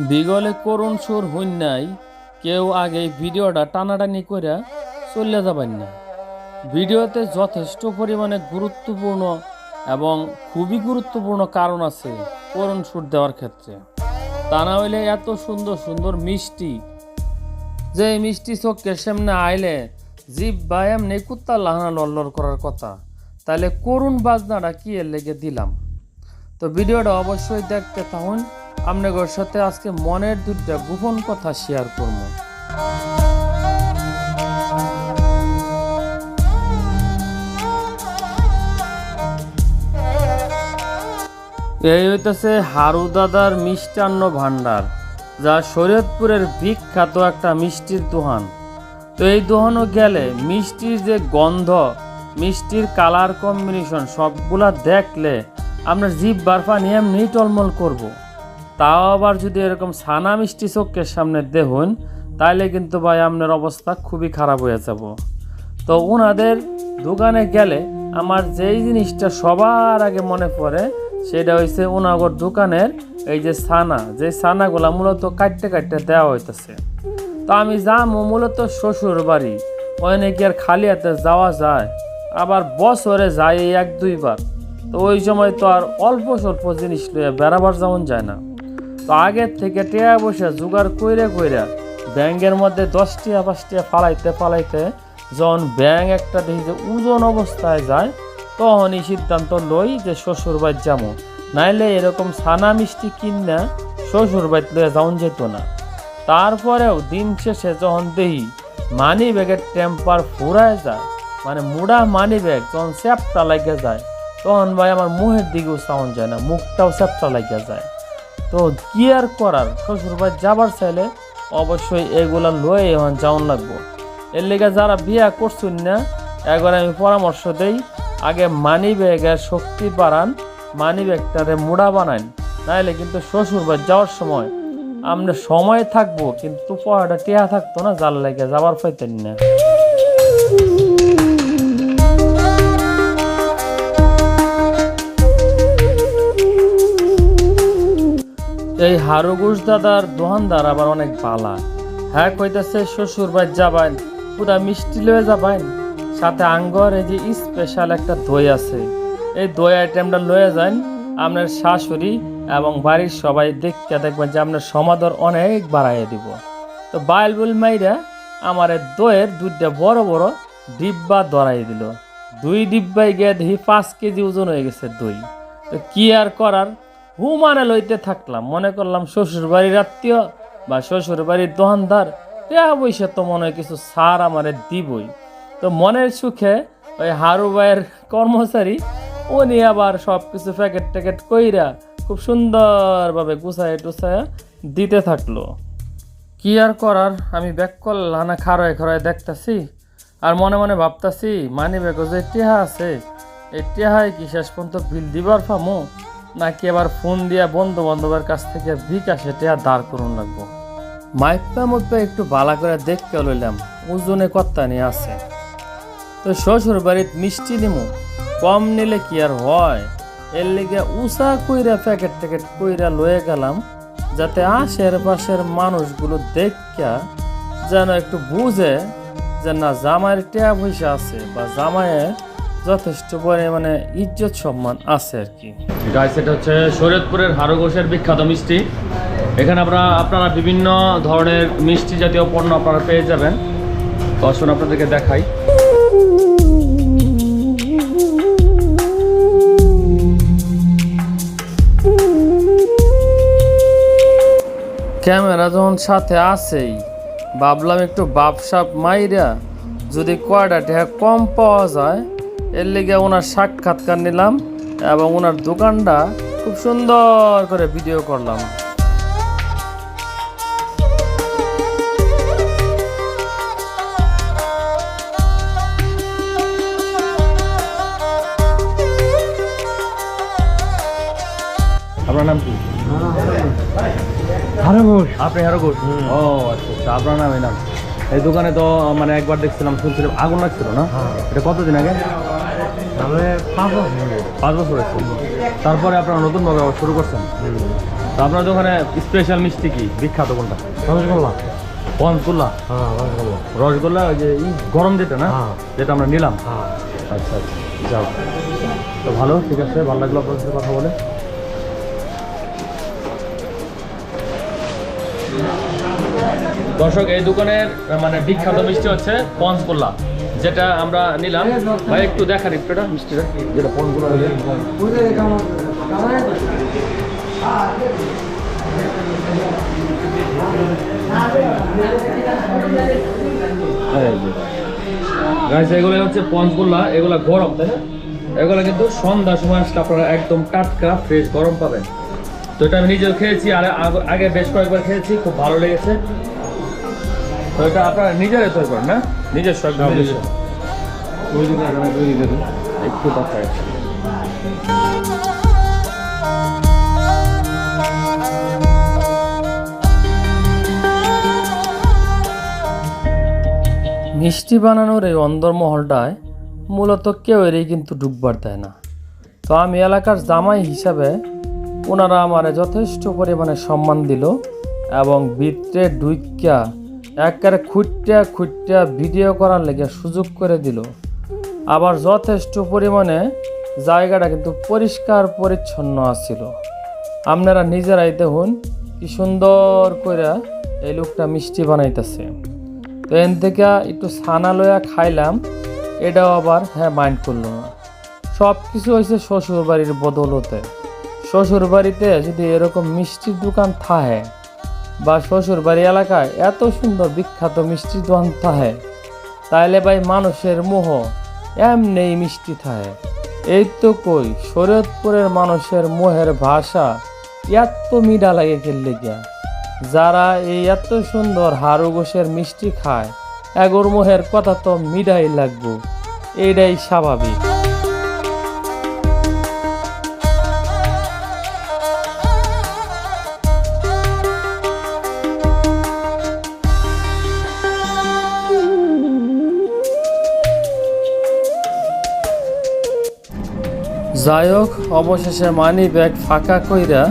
বিগলে করুণ সুর হইন নাই, কেউ আগে ভিডিওটা টানাটানি করে চলে যাবেন না। ভিডিওতে যথেষ্ট পরিমাণে গুরুত্বপূর্ণ এবং খুবই গুরুত্বপূর্ণ কারণ আছে করুণ সুর দেওয়ার ক্ষেত্রে। তা না হইলে এত সুন্দর সুন্দর মিষ্টি, যে মিষ্টি চোখের সামনে আইলে জীব বা এমনি কুত্তা লাহানা লল্লর করার কথা। তাহলে করুণ বাজনাটা কি এর লেগে দিলাম? তো ভিডিওটা অবশ্যই দেখতে থাকুন। আপনাদের সাথে আজকে মনের দুটা গোপন কথা শেয়ার করব এই হইতেছে হারু দাদার মিষ্টান্ন ভান্ডার যা শরীয়তপুরের বিখ্যাত একটা মিষ্টির দোহান তো এই দোহানও গেলে মিষ্টির যে গন্ধ, মিষ্টির কালার কম্বিনেশন সবগুলা দেখলে আপনার জিভ বারফা নিয়ে এমনি টলমল করব। তাও আবার যদি এরকম ছানা মিষ্টি চোখের সামনে দেখুন, তাইলে কিন্তু ভাই আপনার অবস্থা খুবই খারাপ হয়ে যাব। তো ওনাদের দোকানে গেলে আমার যেই জিনিসটা সবার আগে মনে পড়ে, সেটা হয়েছে ওনাগর দোকানের এই যে ছানা, যে ছানাগুলা মূলত কাটতে কাটতে দেওয়া হইতেছে। তো আমি যাব মূলত শ্বশুর বাড়ি ওখানে কি আর খালি হাতে যাওয়া যায়, আবার বছরে যায় এক দুইবার। তো ওই সময় তো আর অল্প স্বল্প জিনিস লইয়া বেড়াবার যেমন যায় না। তো আগের থেকে টেয়া বসে জোগাড় কইরে কইরা ব্যাংকের মধ্যে দশ টিয়া পাঁচ টিয়া ফালাইতে ফালাইতে যখন ব্যাংক একটা দেখি যে ওজন অবস্থায় যায়, তখনই সিদ্ধান্ত লই যে শ্বশুর বাড়ি যাব। নাইলে এরকম ছানা মিষ্টি কিনা শ্বশুর বাড়ি লয়ে যাওন যেত না। তারপরেও দিন শেষে যখন দেহি মানি ব্যাগের টেম্পার ফুরায় যায় মানে মুড়া মানি ব্যাগ যখন স্যাপটা লাগে যায়, তখন ভাই আমার মুখের দিকেও সাউন্ড যায় না, মুখটাও স্যাপটা লাগে যায়। তো কি আর করার? শ্বশুর বাড়ি যাবার চাইলে অবশ্যই এগুলা লয়ে এখন যাওয়ান লাগবো। এর লেগে যারা বিয়া করছেন না, একবার আমি পরামর্শ দেই, আগে মানি ব্যাগের শক্তি বাড়ান মানি ব্যাগটারে মুড়া বানান। নাইলে কিন্তু শ্বশুর বাড়ি যাওয়ার সময় আমরা সময় থাকব, কিন্তু পড়াটা টেয়া থাকতো না যার লাগে যাবার পাইতেন না। এই হারুগুস দাদার দোহানদার আবার অনেক বালা। হ্যাঁ কইতাছে, শ্বশুর বাড়ি যাবেন পুরা মিষ্টি লয়ে যাবেন সাথে আঙ্গর, এই যে স্পেশাল একটা দই আছে। এই দই আইটেমটা লয়ে যান আপনার শাশুড়ি এবং বাড়ির সবাই দেখতে দেখবেন যে আপনার সমাদর অনেক বাড়াইয়ে দিব। তো বাইলবুল মাইরা আমার দইয়ের দুইটা বড় বড় ডিব্বা ধরাই দিল। দুই ডিব্বাই গিয়ে দেখি পাঁচ কেজি ওজন হয়ে গেছে দই। তো কি আর করার? হুমানে লইতে থাকলাম। মনে করলাম শ্বশুর বাড়ির আত্মীয় বা শ্বশুর বাড়ির দোকানদার টাকা পয়সা তো মনে হয় কিছু সার আমারে দিবই। তো মনের সুখে ওই হারু ভাইয়ের কর্মচারী, উনি আবার সব কিছু প্যাকেট ট্যাকেট কইরা খুব সুন্দরভাবে গুছায় টুছায় দিতে থাকল। কি আর করার? আমি ব্যাক করলাম না খারয় খারয় দেখতাছি আর মনে মনে ভাবতাছি মানি ব্যাগও যে টেহা আছে, এই টেহায় কি শেষ পর্যন্ত বিল দিবার ফামো নাকি এবার ফোন দিয়া বন্ধু বান্ধবের কাছ থেকে বিকাশে টেহা দাঁড় করুন লাগবো? মাইপা মুপা একটু বালা করে দেখতে লইলাম ওজনে কত্তা নিয়ে আছে। তো শ্বশুর বাড়িত মিষ্টি নিমু, কম নিলে কি আর হয়? এর লিগে উষা কইরা প্যাকেট ট্যাকেট কইরা লয়ে গেলাম, যাতে আশের পাশের মানুষগুলো দেখা যেন একটু বুঝে যে না জামাইয়ের টেয়া পয়সা আছে বা জামাইয়ের যথেষ্ট পরিমাণে ইজ্জত সম্মান আছে আর কি। গাইস এটা হচ্ছে শরীয়তপুরের হারু ঘোষের বিখ্যাত মিষ্টি। এখানে আপনারা আপনারা বিভিন্ন ধরনের মিষ্টি জাতীয় পণ্য আপনারা পেয়ে যাবেন। তো আসুন আপনাদেরকে দেখাই। ক্যামেরা যখন সাথে আছেই ভাবলাম একটু বাপসাপ মাইরা যদি কয়টা টাকা কম পাওয়া যায় এর লিগে ওনার সাক্ষাৎকার নিলাম এবং ওনার দোকানটা খুব সুন্দর করে ভিডিও করলাম। আপনার নাম কি? আপনি হারো ঘোষ? ও আচ্ছা আচ্ছা আপনার নাম এই নাম। এই দোকানে তো মানে একবার দেখছিলাম শুনছিলাম আগুন লাগছিল না? এটা কতদিন আগে? পাঁচ বছর পাঁচ বছর হয়েছে। তারপরে আপনারা নতুনভাবে শুরু করছেন? তো আপনার দোকানে স্পেশাল মিষ্টি কি? বিখ্যাত কোনটা? রসগোল্লা। পঞ্চগোল্লা হ্যাঁ রসগোল্লা। রসগোল্লা ওই যে গরম যেটা না? হ্যাঁ। যেটা আমরা নিলাম? হ্যাঁ। আচ্ছা আচ্ছা। যাও। তো ভালো ঠিক আছে। ভালো লাগল আপনার সাথে কথা বলে। দর্শক এই দোকানের মানে বিখ্যাত মিষ্টি হচ্ছে পঞ্চগোল্লা যেটা আমরা নিলাম। ভাই একটু দেখান একটু এটা মিষ্টিটা। যেটা পঞ্চগোল্লা গাইস এগুলো হচ্ছে পঞ্চগোল্লা এগুলো গরম তাই না? এগুলো কিন্তু সন্ধ্যার সময় আসলে আপনারা একদম টাটকা ফ্রেশ গরম পাবেন। তো এটা আমি নিজেও খেয়েছি আর আগ- আগে বেশ কয়েকবার খেয়েছি খুব ভালো লেগেছে। তো এটা আপনারা নিজেরাই তৈরি করেন না? নিজস্ব একদম নিজস্ব। ওই দিকে এখানে তৈরি করে একটু কথা মিষ্টি বানানোর এই অন্দরমহলটায় মূলত কেউ এরই কিন্তু ডুববার দেয় না। তো আমি এলাকার জামাই হিসাবে ওনারা আমারে যথেষ্ট পরিমাণে সম্মান দিল এবং ভিতরে ডুইকা একেবারে খুঁটিয়া খুঁটিয়া ভিডিও করার লেগে সুযোগ করে দিল। আবার যথেষ্ট পরিমাণে জায়গাটা কিন্তু পরিষ্কার পরিচ্ছন্ন আছিল। আপনারা নিজেরাই দেখুন কি সুন্দর করে এই লোকটা মিষ্টি বানাইতেছে। তো এন থেকে একটু ছানা লইয়া খাইলাম, এটাও আবার হ্যাঁ মাইন্ড করল। না সব কিছু হয়েছে শ্বশুর বাড়ির বদলতে। শ্বশুর বাড়িতে যদি এরকম মিষ্টির দোকান থাহে বা শ্বশুর বাড়ি এলাকায় এত সুন্দর বিখ্যাত মিষ্টি দোকান থাহে, তাইলে ভাই মানুষের মোহ এমনি মিষ্টি থাহে। এই তো কই শরীয়তপুরের মানুষের মোহের ভাষা এত মিডা লাগে খেললে গিয়া যারা এই এত সুন্দর হাড়ু গোসের মিষ্টি খায়, এগোর মোহের কথা তো মিডাই লাগবো এটাই স্বাভাবিক। যাই হোক অবশেষে মানি ব্যাগ ফাঁকা কইরা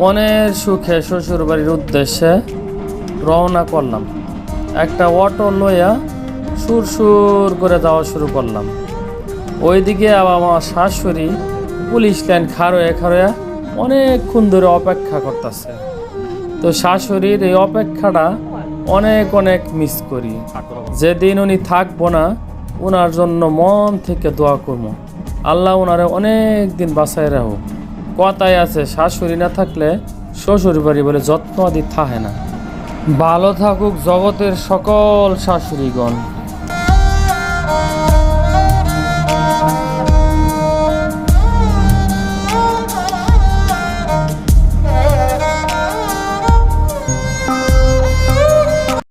মনের সুখে শ্বশুর বাড়ির উদ্দেশ্যে রওনা করলাম। একটা অটো লইয়া সুর সুর করে যাওয়া শুরু করলাম। ওইদিকে আবার আমার শাশুড়ি পুলিশ লাইন খারোয়া খারোয়া অনেকক্ষণ ধরে অপেক্ষা করতেছে। তো শাশুড়ির এই অপেক্ষাটা অনেক অনেক মিস করি। যেদিন উনি থাকব না ওনার জন্য মন থেকে দোয়া করব। আল্লাহ ওনারে অনেক দিন বাঁচায় রাহ কথায় আছে, শাশুড়ি না থাকলে শ্বশুর বাড়ি বলে যত্ন আদি থাহে না। ভালো থাকুক জগতের সকল শাশুড়িগণ।